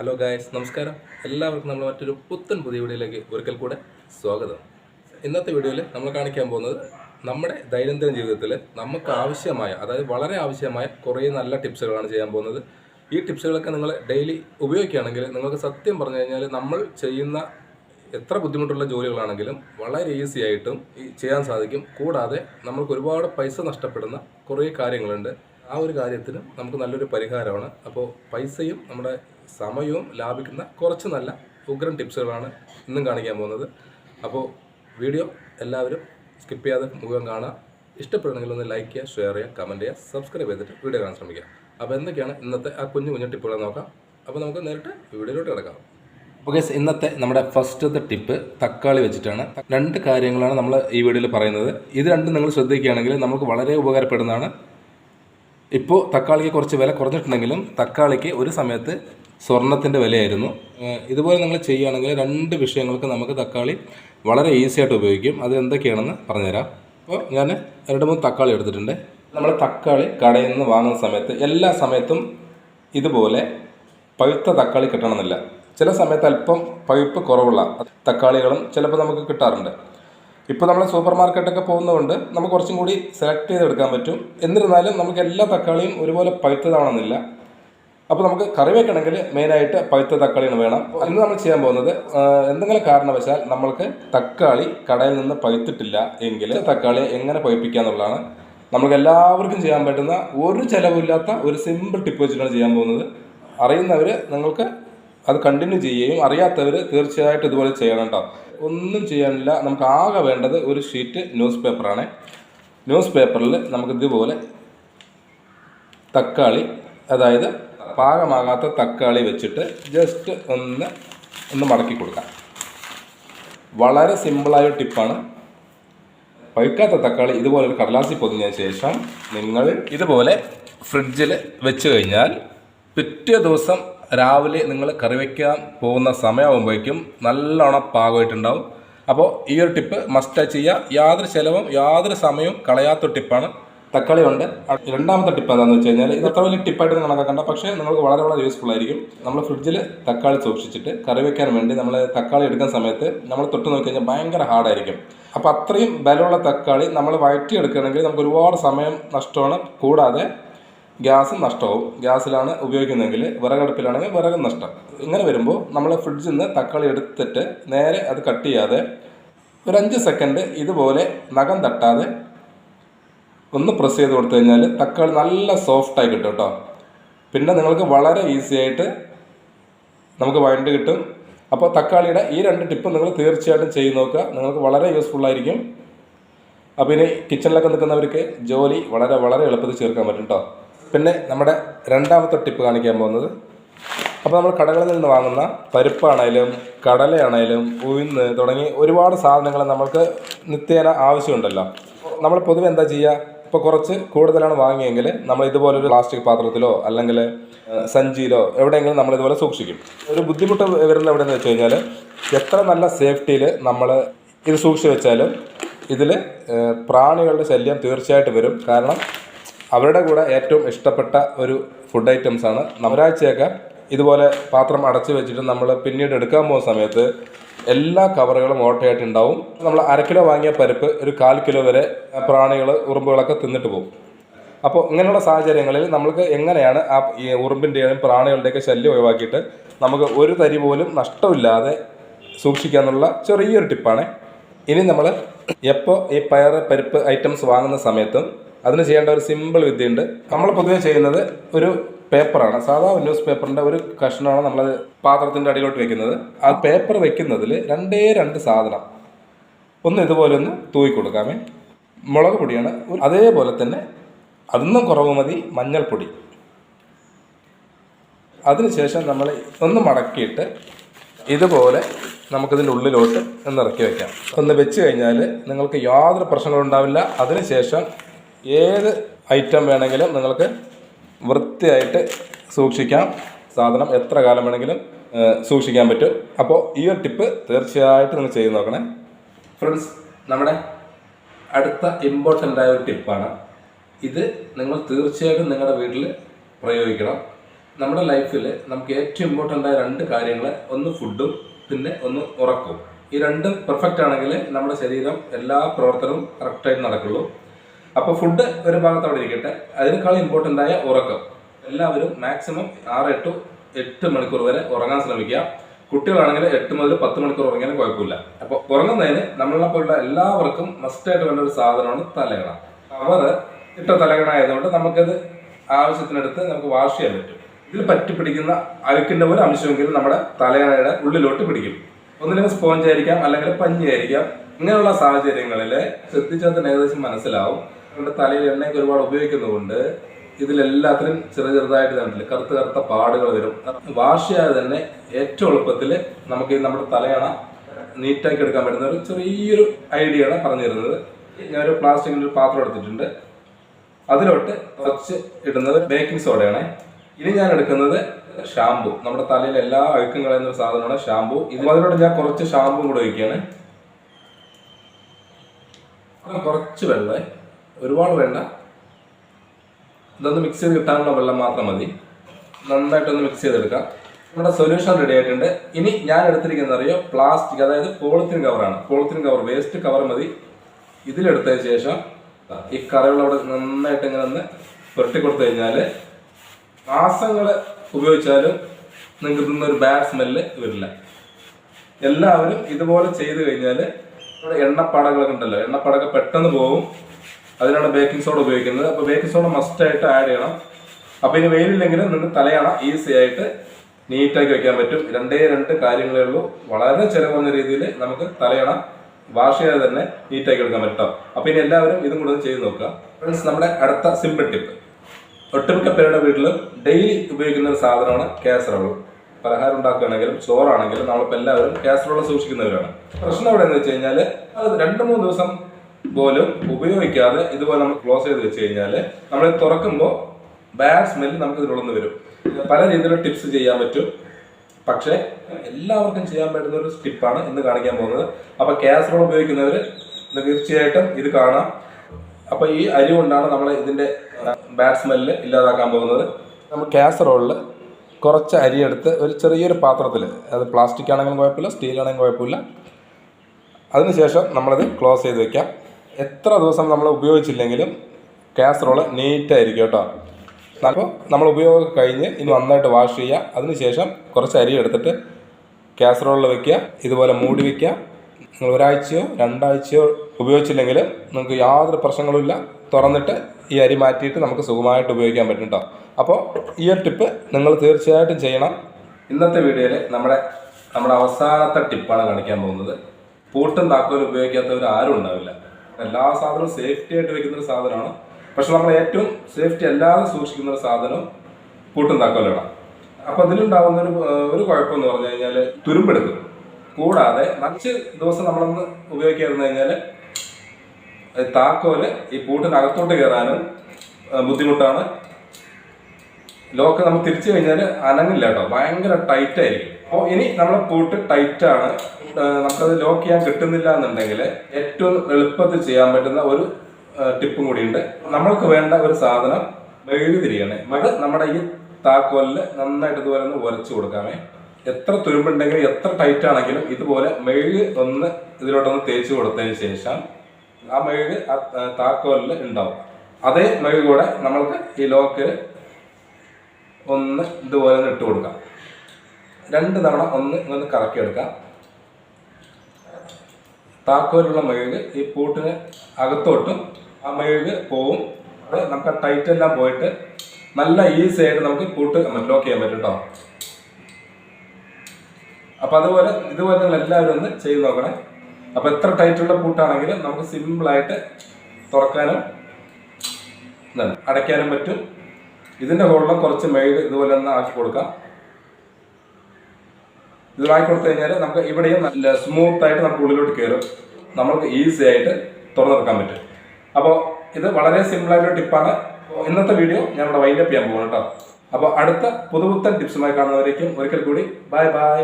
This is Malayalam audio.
ഹലോ ഗായ്സ് നമസ്കാരം. എല്ലാവർക്കും നമ്മൾ മറ്റൊരു പുത്തൻ പുതിയ വീഡിയോയിലേക്ക് ഒരിക്കൽ കൂടെ സ്വാഗതം. ഇന്നത്തെ വീഡിയോയിൽ നമ്മൾ കാണിക്കാൻ പോകുന്നത് നമ്മുടെ ദൈനംദിന ജീവിതത്തിൽ നമുക്ക് ആവശ്യമായ അതായത് വളരെ ആവശ്യമായ കുറേ നല്ല ടിപ്സുകളാണ് ചെയ്യാൻ പോകുന്നത്. ഈ ടിപ്സുകളൊക്കെ നിങ്ങൾ ഡെയിലി ഉപയോഗിക്കുകയാണെങ്കിൽ നിങ്ങൾക്ക് സത്യം പറഞ്ഞു കഴിഞ്ഞാൽ നമ്മൾ ചെയ്യുന്ന എത്ര ബുദ്ധിമുട്ടുള്ള ജോലികളാണെങ്കിലും വളരെ ഈസി ആയിട്ടും ചെയ്യാൻ സാധിക്കും. കൂടാതെ നമുക്ക് ഒരുപാട് പൈസ നഷ്ടപ്പെടുന്ന കുറേ കാര്യങ്ങളുണ്ട്. ആ ഒരു കാര്യത്തിനും നമുക്ക് നല്ലൊരു പരിഹാരമാണ്. അപ്പോൾ പൈസയും നമ്മുടെ സമയവും ലാഭിക്കുന്ന കുറച്ച് നല്ല ഉഗ്രൻ ടിപ്സുകളാണ് ഇന്നും കാണിക്കാൻ പോകുന്നത്. അപ്പോൾ വീഡിയോ എല്ലാവരും സ്കിപ്പ് ചെയ്യാതെ മുഴുവൻ കാണുക. ഇഷ്ടപ്പെടുന്നെങ്കിൽ ഒന്ന് ലൈക്ക് ചെയ്യുക ഷെയർ ചെയ്യുക കമന്റ് ചെയ്യുക സബ്സ്ക്രൈബ് ചെയ്തിട്ട് വീഡിയോ കാണാൻ ശ്രമിക്കുക. അപ്പോൾ എന്തൊക്കെയാണ് ഇന്നത്തെ ആ കുഞ്ഞു കുഞ്ഞു ടിപ്പുകൾ നോക്കാം. അപ്പോൾ നമുക്ക് നേരിട്ട് വീഡിയോയിലോട്ട് കിടക്കാം. ഓക്കെ ഇന്നത്തെ നമ്മുടെ ഫസ്റ്റത്തെ ടിപ്പ് തക്കാളി വെച്ചിട്ടാണ്. രണ്ട് കാര്യങ്ങളാണ് നമ്മൾ ഈ വീഡിയോയിൽ പറയുന്നത്. ഇത് രണ്ടും നിങ്ങൾ ശ്രദ്ധിക്കുകയാണെങ്കിൽ നമുക്ക് വളരെ ഉപകാരപ്പെടുന്നതാണ്. ഇപ്പോൾ തക്കാളിക്ക് കുറച്ച് വില കുറഞ്ഞിട്ടുണ്ടെങ്കിലും തക്കാളിക്ക് ഒരു സമയത്ത് സ്വർണത്തിന്റെ വിലയായിരുന്നു. ഇതുപോലെ നിങ്ങൾ ചെയ്യുകയാണെങ്കിൽ രണ്ട് വിഷയങ്ങൾക്ക് നമുക്ക് തക്കാളി വളരെ ഈസി ആയിട്ട് ഉപയോഗിക്കും. അത് എന്തൊക്കെയാണെന്ന് പറഞ്ഞുതരാം. അപ്പോൾ ഞാൻ രണ്ട് മൂന്ന് തക്കാളി എടുത്തിട്ടുണ്ട്. നമ്മൾ തക്കാളി കടയിൽ നിന്ന് വാങ്ങുന്ന സമയത്ത് എല്ലാ സമയത്തും ഇതുപോലെ പഴുത്ത തക്കാളി കിട്ടണമെന്നില്ല. ചില സമയത്ത് അല്പം പഴുപ്പ് കുറവുള്ള തക്കാളികളും ചിലപ്പോൾ നമുക്ക് കിട്ടാറുണ്ട്. ഇപ്പോൾ നമ്മൾ സൂപ്പർ മാർക്കറ്റൊക്കെ പോകുന്നതുകൊണ്ട് നമുക്ക് കുറച്ചും കൂടി സെലക്ട് ചെയ്തെടുക്കാൻ പറ്റും. എന്നിരുന്നാലും നമുക്ക് എല്ലാ തക്കാളിയും ഒരുപോലെ പഴുത്തതാണെന്നില്ല അപ്പോൾ നമുക്ക് കറി വെക്കണമെങ്കിൽ മെയിനായിട്ട് പഴുത്ത തക്കാളിയാണ് വേണം. ഇന്ന് നമ്മൾ ചെയ്യാൻ പോകുന്നത് എന്തെങ്കിലും കാരണവശാൽ നമ്മൾക്ക് തക്കാളി കടയിൽ നിന്ന് പഴുത്തിട്ടില്ല എങ്കിൽ തക്കാളി എങ്ങനെ പഴുപ്പിക്കുക എന്നുള്ളതാണ് നമുക്ക് എല്ലാവർക്കും ചെയ്യാൻ പറ്റുന്ന ഒരു ചിലവില്ലാത്ത ഒരു സിമ്പിൾ ടിപ്പ് വെച്ചിട്ടാണ് ചെയ്യാൻ പോകുന്നത്. അറിയുന്നവർ നിങ്ങൾക്ക് അത് കണ്ടിന്യൂ ചെയ്യുകയും അറിയാത്തവർ തീർച്ചയായിട്ടും ഇതുപോലെ ചെയ്യണം കേട്ടോ ഒന്നും ചെയ്യാനില്ല. നമുക്ക് ആകെ വേണ്ടത് ഒരു ഷീറ്റ് ന്യൂസ് പേപ്പറാണ് ന്യൂസ് പേപ്പറിൽ നമുക്ക് ഇതുപോലെ തക്കാളി അതായത് പാകമാകാത്ത തക്കാളി വെച്ചിട്ട് ജസ്റ്റ് ഒന്ന് ഒന്ന് മടക്കി കൊടുക്കാം. വളരെ സിമ്പിളായ ടിപ്പാണ് പഴുക്കാത്ത തക്കാളി ഇതുപോലെ ഒരു കടലാസി പൊതിഞ്ഞ ശേഷം നിങ്ങൾ ഇതുപോലെ ഫ്രിഡ്ജിൽ വെച്ച് കഴിഞ്ഞാൽ പിറ്റേ ദിവസം രാവിലെ നിങ്ങൾ കറി വയ്ക്കാൻ പോകുന്ന സമയമാകുമ്പോഴേക്കും നല്ലോണം പാകമായിട്ടുണ്ടാവും. അപ്പോൾ ഈ ഒരു ടിപ്പ് മസ്റ്റ് ചെയ്യുക. യാതൊരു ചിലവും യാതൊരു സമയവും കളയാത്ത ടിപ്പാണ് തക്കാളി ഉണ്ട് രണ്ടാമത്തെ ടിപ്പ് എന്താണെന്ന് വെച്ച് കഴിഞ്ഞാൽ ഇത് അത്ര വലിയ ടിപ്പായിട്ട് കണക്കാക്കണ്ട. പക്ഷേ നിങ്ങൾക്ക് വളരെ വളരെ യൂസ്ഫുൾ ആയിരിക്കും. നമ്മൾ ഫ്രിഡ്ജിൽ തക്കാളി സൂക്ഷിച്ചിട്ട് കറി വെക്കാൻ വേണ്ടി നമ്മൾ തക്കാളി എടുക്കുന്ന സമയത്ത് നമ്മൾ തൊട്ട് നോക്കി കഴിഞ്ഞാൽ ഭയങ്കര ഹാർഡായിരിക്കും അപ്പോൾ അത്രയും ബലമുള്ള തക്കാളി നമ്മൾ വയറ്റി എടുക്കുകയാണെങ്കിൽ നമുക്ക് ഒരുപാട് സമയം നഷ്ടമാണ്. കൂടാതെ ഗ്യാസും നഷ്ടവും. ഗ്യാസിലാണ് ഉപയോഗിക്കുന്നതെങ്കിൽ വിറകടുപ്പിലാണെങ്കിൽ വിറക് നഷ്ടം. ഇങ്ങനെ വരുമ്പോൾ നമ്മൾ ഫ്രിഡ്ജിൽ നിന്ന് തക്കാളി എടുത്തിട്ട് നേരെ അത് കട്ട് ചെയ്യാതെ ഒരു അഞ്ച് സെക്കൻഡ് ഇതുപോലെ നഖം തട്ടാതെ ഒന്ന് പ്രസ് ചെയ്ത് കൊടുത്തു കഴിഞ്ഞാൽ തക്കാളി നല്ല സോഫ്റ്റായി കിട്ടും കേട്ടോ പിന്നെ നിങ്ങൾക്ക് വളരെ ഈസി ആയിട്ട് നമുക്ക് വഴണ്ട് കിട്ടും. അപ്പോൾ തക്കാളിയുടെ ഈ രണ്ട് ടിപ്പ് നിങ്ങൾ തീർച്ചയായിട്ടും ചെയ്ത് നോക്കുക. നിങ്ങൾക്ക് വളരെ യൂസ്ഫുൾ ആയിരിക്കും. അപ്പോൾ ഇനി കിച്ചണിലൊക്കെ നിൽക്കുന്നവർക്ക് ജോലി വളരെ വളരെ എളുപ്പത്തിൽ ചേർക്കാൻ പറ്റും കേട്ടോ പിന്നെ നമ്മുടെ രണ്ടാമത്തെ ടിപ്പ് കാണിക്കാൻ പോകുന്നത്. അപ്പോൾ നമ്മൾ കടകളിൽ നിന്ന് വാങ്ങുന്ന പരിപ്പാണേലും കടലയാണേലും ഉഴുന്ന് തുടങ്ങി ഒരുപാട് സാധനങ്ങൾ നമ്മൾക്ക് നിത്യേന ആവശ്യമുണ്ടല്ലോ. നമ്മൾ പൊതുവെ എന്താ ചെയ്യുക ഇപ്പോൾ കുറച്ച് കൂടുതലാണ് വാങ്ങിയെങ്കിൽ നമ്മൾ ഇതുപോലൊരു പ്ലാസ്റ്റിക് പാത്രത്തിലോ അല്ലെങ്കിൽ സഞ്ചിയിലോ എവിടെയെങ്കിലും നമ്മൾ ഇതുപോലെ സൂക്ഷിക്കും. ഒരു ബുദ്ധിമുട്ട് വരുന്നത് എവിടെയെന്ന് വെച്ച് കഴിഞ്ഞാൽ എത്ര നല്ല സേഫ്റ്റിയിൽ നമ്മൾ ഇത് സൂക്ഷിച്ച് വെച്ചാലും ഇതിൽ പ്രാണികളുടെ ശല്യം തീർച്ചയായിട്ടും വരും. കാരണം അവരുടെ കൂടെ ഏറ്റവും ഇഷ്ടപ്പെട്ട ഒരു ഫുഡ് ഐറ്റംസാണ് ഒരാഴ്ചയൊക്കെ ഇതുപോലെ പാത്രം അടച്ചു വെച്ചിട്ട് നമ്മൾ പിന്നീട് എടുക്കാൻ പോകുന്ന സമയത്ത് എല്ലാ കവറുകളും ഓട്ടയായിട്ടുണ്ടാവും നമ്മൾ അര കിലോ വാങ്ങിയ പരിപ്പ് ഒരു കാൽ കിലോ വരെ പ്രാണികൾ ഉറുമ്പുകളൊക്കെ തിന്നിട്ട് പോകും. അപ്പോൾ ഇങ്ങനെയുള്ള സാഹചര്യങ്ങളിൽ നമ്മൾക്ക് എങ്ങനെയാണ് ആ ഈ ഉറുമ്പിന്റെയും പ്രാണികളുടെയൊക്കെ ശല്യം ഒഴിവാക്കിയിട്ട് നമുക്ക് ഒരു തരി പോലും നഷ്ടമില്ലാതെ സൂക്ഷിക്കാന്നുള്ള ചെറിയൊരു ടിപ്പാണ്. ഇനി നമ്മൾ എപ്പോൾ ഈ പയർ പരിപ്പ് ഐറ്റംസ് വാങ്ങുന്ന സമയത്തും അതിന് ചെയ്യേണ്ട ഒരു സിമ്പിൾ വിദ്യയുണ്ട്. നമ്മൾ പൊതുവേ ചെയ്യുന്നത് ഒരു പേപ്പറാണ്. സാധാ ന്യൂസ് പേപ്പറിന്റെ ഒരു കഷ്ണമാണ് നമ്മൾ പാത്രത്തിന്റെ അടിയിലോട്ട് വെക്കുന്നത്. ആ പേപ്പർ വെക്കുന്നതിൽ രണ്ടേ രണ്ട് സാധനം. ഒന്ന് ഇതുപോലെ ഒന്ന് തൂക്കി കൊടുക്കാമേ. മുളക് പൊടിയാണ്. അതേപോലെ തന്നെ അതൊന്നും കുറവ് മതി മഞ്ഞൾപ്പൊടി. അതിനുശേഷം നമ്മൾ ഒന്ന് മടക്കിയിട്ട് ഇതുപോലെ നമുക്കിതിന്റെ ഉള്ളിലോട്ട് ഒന്ന് ഇറക്കി വയ്ക്കാം ഒന്ന് വെച്ച് കഴിഞ്ഞാൽ നിങ്ങൾക്ക് യാതൊരു പ്രശ്നങ്ങളും ഉണ്ടാവില്ല. അതിനുശേഷം ഏത് ഐറ്റം വേണമെങ്കിലും നിങ്ങൾക്ക് വൃത്തിയായിട്ട് സൂക്ഷിക്കാം. സാധനം എത്ര കാലം വേണമെങ്കിലും സൂക്ഷിക്കാൻ പറ്റും. അപ്പോൾ ഈ ഒരു ടിപ്പ് തീർച്ചയായിട്ടും നിങ്ങൾ ചെയ്ത് നോക്കണേ. ഫ്രണ്ട്സ് നമ്മുടെ അടുത്ത ഇമ്പോർട്ടന്റ് ആയ ഒരു ടിപ്പാണ്. ഇത് നിങ്ങൾ തീർച്ചയായിട്ടും നിങ്ങളുടെ വീട്ടിൽ പ്രയോഗിക്കണം. നമ്മുടെ ലൈഫിൽ നമുക്ക് ഏറ്റവും ഇമ്പോർട്ടന്റ് ആയ രണ്ട് കാര്യങ്ങൾ ഒന്ന് ഫുഡും പിന്നെ ഒന്ന് ഉറക്കവും. ഈ രണ്ടും പെർഫെക്റ്റ് ആണെങ്കിൽ നമ്മുടെ ശരീരം എല്ലാ പ്രവർത്തനവും കറക്റ്റായിട്ട് നടക്കുള്ളൂ. അപ്പോൾ ഫുഡ് ഒരു ഭാഗത്ത് അവിടെ ഇരിക്കട്ടെ അതിനേക്കാൾ ഇമ്പോർട്ടന്റ് ആയ ഉറക്കം. എല്ലാവരും മാക്സിമം ആറ് ടു എട്ട് മണിക്കൂർ വരെ ഉറങ്ങാൻ ശ്രമിക്കുക. കുട്ടികളാണെങ്കിൽ എട്ട് മുതൽ പത്ത് മണിക്കൂർ ഉറങ്ങിയാലും കുഴപ്പമില്ല. അപ്പോൾ ഉറങ്ങുന്നതിന് നമ്മളെ പോലുള്ള എല്ലാവർക്കും മസ്റ്റായിട്ട് വേണ്ട ഒരു സാധനമാണ് തലകണ അവർ ഇട്ട തലകണ ആയതുകൊണ്ട് നമുക്കത് ആവശ്യത്തിനടുത്ത് നമുക്ക് വാഷ് ചെയ്യാൻ പറ്റും. ഇതിൽ പറ്റി പിടിക്കുന്ന അഴുക്കിന്റെ ഒരു അംശമെങ്കിലും നമ്മുടെ തലകണയുടെ ഉള്ളിലോട്ട് പിടിക്കും. ഒന്നില്ലെങ്കിൽ സ്പോഞ്ച് ആയിരിക്കാം അല്ലെങ്കിൽ പഞ്ഞി ആയിരിക്കാം. ഇങ്ങനെയുള്ള സാഹചര്യങ്ങളിൽ ശ്രദ്ധിച്ചാൽ തന്നെ ഏകദേശം മനസ്സിലാവും. നമ്മുടെ തലയിൽ എണ്ണയൊക്കെ ഒരുപാട് ഉപയോഗിക്കുന്നതുകൊണ്ട് ഇതിലെല്ലാത്തിനും ചെറിയ ചെറുതായിട്ട് കണ്ടില്ല കറുത്ത കറുത്ത പാടുകൾ വരും. വാഷ് ചെയ്യാതെ തന്നെ ഏറ്റവും എളുപ്പത്തിൽ നമുക്ക് നമ്മുടെ തലയണ നീറ്റാക്കി എടുക്കാൻ പറ്റുന്ന ഒരു ചെറിയൊരു ഐഡിയയാണ് പറഞ്ഞു തരുന്നത് ഞാനൊരു പ്ലാസ്റ്റിക്കിന്റെ ഒരു പാത്രം എടുത്തിട്ടുണ്ട്. അതിലോട്ട് കുറച്ച് ഇടുന്നത് ബേക്കിംഗ് സോഡയാണ്. ഇനി ഞാൻ എടുക്കുന്നത് ഷാമ്പു നമ്മുടെ തലയിൽ എല്ലാ അഴുക്കും കളയുന്ന ഒരു സാധനമാണ് ഷാമ്പു ഇത് അതിലോട്ട് ഞാൻ കുറച്ച് ഷാംപൂ കൂടെ ഒഴിക്കുകയാണ്. കുറച്ച് വെള്ളം ഒരുപാട് വേണ്ട. ഇതൊന്ന് മിക്സ് ചെയ്ത് കിട്ടാനുള്ള വെള്ളം മാത്രം മതി. നന്നായിട്ടൊന്ന് മിക്സ് ചെയ്തെടുക്കാം. നമ്മുടെ സൊല്യൂഷൻ റെഡി ആയിട്ടുണ്ട്. ഇനി ഞാൻ എടുത്തിരിക്കുന്നത് അറിയോ? പ്ലാസ്റ്റിക് അതായത് പോളിത്തീൻ കവറാണ് പോളിത്തീൻ കവർ വേസ്റ്റ് കവർ മതി. ഇതിലെടുത്തതിന് ശേഷം ഈ കറികൾ അവിടെ നന്നായിട്ട് ഇങ്ങനെ ഒന്ന് പുരട്ടി കൊടുത്തു കഴിഞ്ഞാൽ മാസങ്ങൾ ഉപയോഗിച്ചാലും നിങ്ങൾക്ക് ഒരു ബാഡ് സ്മെല്ല് വരില്ല. എല്ലാവരും ഇതുപോലെ ചെയ്തു കഴിഞ്ഞാൽ നമ്മുടെ എണ്ണപ്പാടകളൊക്കെ ഉണ്ടല്ലോ എണ്ണപ്പാടൊക്കെ പെട്ടെന്ന് പോകും അതിനാണ് ബേക്കിംഗ് സോഡ ഉപയോഗിക്കുന്നത്. അപ്പോൾ ബേക്കിംഗ് സോഡ മസ്റ്റ് ആയിട്ട് ആഡ് ചെയ്യണം. അപ്പോൾ ഇനി വെയിലില്ലെങ്കിലും നിങ്ങൾക്ക് തലയണ. ഈസി ആയിട്ട് നീറ്റാക്കി വെക്കാൻ പറ്റും. രണ്ടേ രണ്ട് കാര്യങ്ങളേ ഉള്ളൂ. വളരെ ചിലവ് രീതിയിൽ നമുക്ക് തലയണ. വാഷ് ചെയ്യാതെ തന്നെ നീറ്റാക്കി എടുക്കാൻ പറ്റും അപ്പോൾ ഇനി എല്ലാവരും ഇതും കൂടെ ചെയ്ത് നോക്കുക. ഫ്രണ്ട്സ് നമ്മുടെ അടുത്ത സിമ്പിൾ ടിപ്പ് ഒട്ടുമിക്ക പേരുടെ വീട്ടിലും ഡെയിലി ഉപയോഗിക്കുന്ന ഒരു സാധനമാണ് കാസറോൾ പലഹാരം ഉണ്ടാക്കുകയാണെങ്കിലും ചോറാണെങ്കിലും നമ്മളിപ്പോൾ എല്ലാവരും കാസറോൾ സൂക്ഷിക്കുന്നവരാണ്. പ്രശ്നം എവിടെയെന്ന് വെച്ച് കഴിഞ്ഞാൽ അത് രണ്ട് മൂന്ന് ദിവസം പോലും ഉപയോഗിക്കാതെ ഇതുപോലെ നമ്മൾ ക്ലോസ് ചെയ്ത് വെച്ച് കഴിഞ്ഞാൽ നമ്മൾ തുറക്കുമ്പോൾ ബാഡ് സ്മെല്ല് നമുക്ക് ഇതിനുള്ളിൽ വരും. പല രീതിയിലുള്ള ടിപ്സ് ചെയ്യാൻ പറ്റും. പക്ഷേ എല്ലാവർക്കും ചെയ്യാൻ പറ്റുന്ന ഒരു ടിപ്പാണ് ഇന്ന് കാണിക്കാൻ പോകുന്നത്. അപ്പോൾ കാസറോൾ ഉപയോഗിക്കുന്നവർ തീർച്ചയായിട്ടും ഇത് കാണാം. അപ്പോൾ ഈ അരി കൊണ്ടാണ് നമ്മൾ ഇതിന്റെ ബാഡ് സ്മെല്ല് ഇല്ലാതാക്കാൻ പോകുന്നത്. നമ്മൾ കാസറോളിൽ കുറച്ച് അരി എടുത്ത് ഒരു ചെറിയൊരു പാത്രത്തിൽ അത് പ്ലാസ്റ്റിക് ആണെങ്കിലും കുഴപ്പമില്ല സ്റ്റീൽ ആണെങ്കിലും കുഴപ്പമില്ല. അതിനുശേഷം നമ്മളത് ക്ലോസ് ചെയ്ത് വെക്കാം. എത്ര ദിവസം നമ്മൾ ഉപയോഗിച്ചില്ലെങ്കിലും കാസറോൾ നീറ്റായിരിക്കും കേട്ടോ. അപ്പോൾ നമ്മൾ ഉപയോഗം കഴിഞ്ഞ് ഇനി നന്നായിട്ട് വാഷ് ചെയ്യുക അതിനുശേഷം കുറച്ച് അരി എടുത്തിട്ട് കാസറോളിൽ വെക്കുക. ഇതുപോലെ മൂടി വയ്ക്കുക നിങ്ങൾ ഒരാഴ്ചയോ രണ്ടാഴ്ചയോ ഉപയോഗിച്ചില്ലെങ്കിൽ നിങ്ങൾക്ക് യാതൊരു പ്രശ്നങ്ങളുമില്ല തുറന്നിട്ട് ഈ അരി മാറ്റിയിട്ട് നമുക്ക് സുഖമായിട്ട് ഉപയോഗിക്കാൻ പറ്റും കേട്ടോ. അപ്പോൾ ഈ ഒരു ടിപ്പ് നിങ്ങൾ തീർച്ചയായിട്ടും ചെയ്യണം. ഇന്നത്തെ വീഡിയോയിൽ നമ്മുടെ നമ്മുടെ അവസാനത്തെ ടിപ്പാണ് കാണിക്കാൻ പോകുന്നത്. പൂട്ടും താക്കോലും ഉപയോഗിക്കാത്തവർ ആരും ഉണ്ടാവില്ല. എല്ലാ സാധനവും സേഫ്റ്റി ആയിട്ട് വെക്കുന്ന ഒരു സാധനമാണ്. പക്ഷെ നമ്മൾ ഏറ്റവും സേഫ്റ്റി അല്ലാതെ സൂക്ഷിക്കുന്ന ഒരു സാധനം കൂട്ടും താക്കോലാണ് അപ്പൊ അതിലുണ്ടാകുന്ന ഒരു ഒരു കുഴപ്പം എന്ന് പറഞ്ഞു കഴിഞ്ഞാൽ തുരുമ്പെടുക്കും കൂടാതെ നച്ച് ദിവസം നമ്മളൊന്ന് ഉപയോഗിക്കാതിരുന്നു കഴിഞ്ഞാൽ താക്കോൽ ഈ പൂട്ടിനകത്തോട്ട് കയറാനും ബുദ്ധിമുട്ടാണ്. ലോക്ക് നമ്മൾ തിരിച്ചു കഴിഞ്ഞാൽ അനങ്ങില്ല കേട്ടോ. ഭയങ്കര ടൈറ്റ് ആയിരിക്കും. അപ്പോൾ ഇനി നമ്മളെ പൂട്ട് ടൈറ്റ് ആണ്. ഏഹ് നമുക്കത് ലോക്ക് ചെയ്യാൻ കിട്ടുന്നില്ല എന്നുണ്ടെങ്കിൽ ഏറ്റവും എളുപ്പത്തിൽ ചെയ്യാൻ പറ്റുന്ന ഒരു ടിപ്പും കൂടിയുണ്ട്. നമ്മൾക്ക് വേണ്ട ഒരു സാധനം മെഴുകുതിരിയാണ് അത് നമ്മുടെ ഈ താക്കോലിൽ നന്നായിട്ട് ഇതുപോലെ ഒന്ന് ഉരച്ചു കൊടുക്കാമേ. എത്ര തുരുമ്പുണ്ടെങ്കിലും എത്ര ടൈറ്റ് ആണെങ്കിലും ഇതുപോലെ മെഴുക് ഒന്ന് ഇതിലോട്ടൊന്ന് തേച്ച് കൊടുത്തതിന് ശേഷം ആ മെഴുക് ആ താക്കോലിൽ ഉണ്ടാവും. അതേ മെഴുക് കൂടെ നമ്മൾക്ക് ഈ ലോക്ക് ഒന്ന് ഇതുപോലെ ഒന്ന് ഇട്ട് കൊടുക്കാം. രണ്ട് തവണ ഒന്ന് ഇങ്ങനെ കറക്കി എടുക്കാം താക്കോലുള്ള മെഴുക് ഈ പൂട്ടിന് അകത്തോട്ടും ആ മെഴുക് പോവും. അത് നമുക്ക് ടൈറ്റ് എല്ലാം പോയിട്ട് നല്ല ഈസി ആയിട്ട് നമുക്ക് പൂട്ട് ലോക്ക് ചെയ്യാൻ പറ്റും കേട്ടോ അപ്പൊ അതുപോലെ ഇതുപോലെ നിങ്ങൾ എല്ലാവരും ഒന്ന് ചെയ്ത് നോക്കണേ. അപ്പൊ എത്ര ടൈറ്റുള്ള പൂട്ടാണെങ്കിലും നമുക്ക് സിമ്പിളായിട്ട് തുറക്കാനും അടയ്ക്കാനും പറ്റും. ഇതിന്റെ ഹോളിലും കുറച്ച് മെഴുക് ഇതുപോലെ ഒന്ന് ആക്കി കൊടുക്കാം. ഇത് കൊടുത്തു കഴിഞ്ഞാൽ നമുക്ക് ഇവിടെയും നല്ല സ്മൂത്ത് ആയിട്ട് നമുക്ക് ഉള്ളിലോട്ട് കയറും നമുക്ക് ഈസി ആയിട്ട് തുറന്നെടുക്കാൻ പറ്റും. അപ്പോൾ ഇത് വളരെ സിമ്പിളായിട്ടൊരു ടിപ്പാണ് ഇന്നത്തെ വീഡിയോ ഞാൻ ഇവിടെ വൈൻഡപ്പ് ചെയ്യാൻ പോകുന്നു കേട്ടോ. അപ്പോൾ അടുത്ത പുതുപുത്തൻ ടിപ്സുമായി കാണുന്നവരേക്കും ഒരിക്കൽ കൂടി. Bye bye